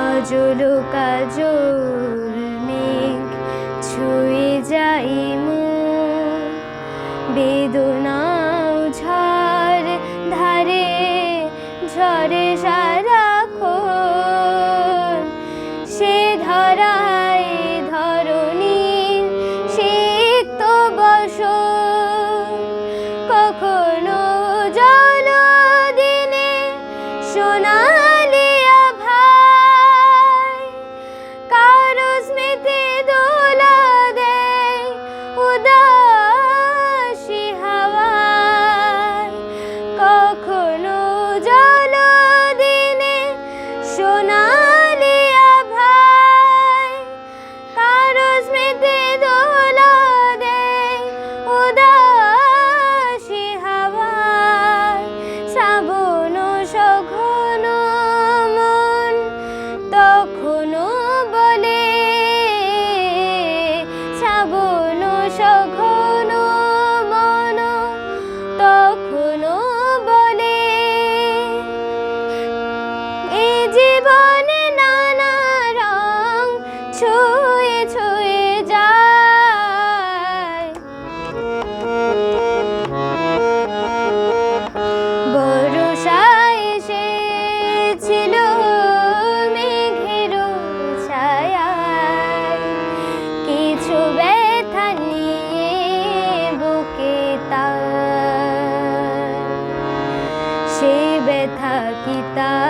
সজল কাজল মেঘ ছুঁয়ে যাই মু বেদনা ঝড় ধারে ঝড়ে যা kita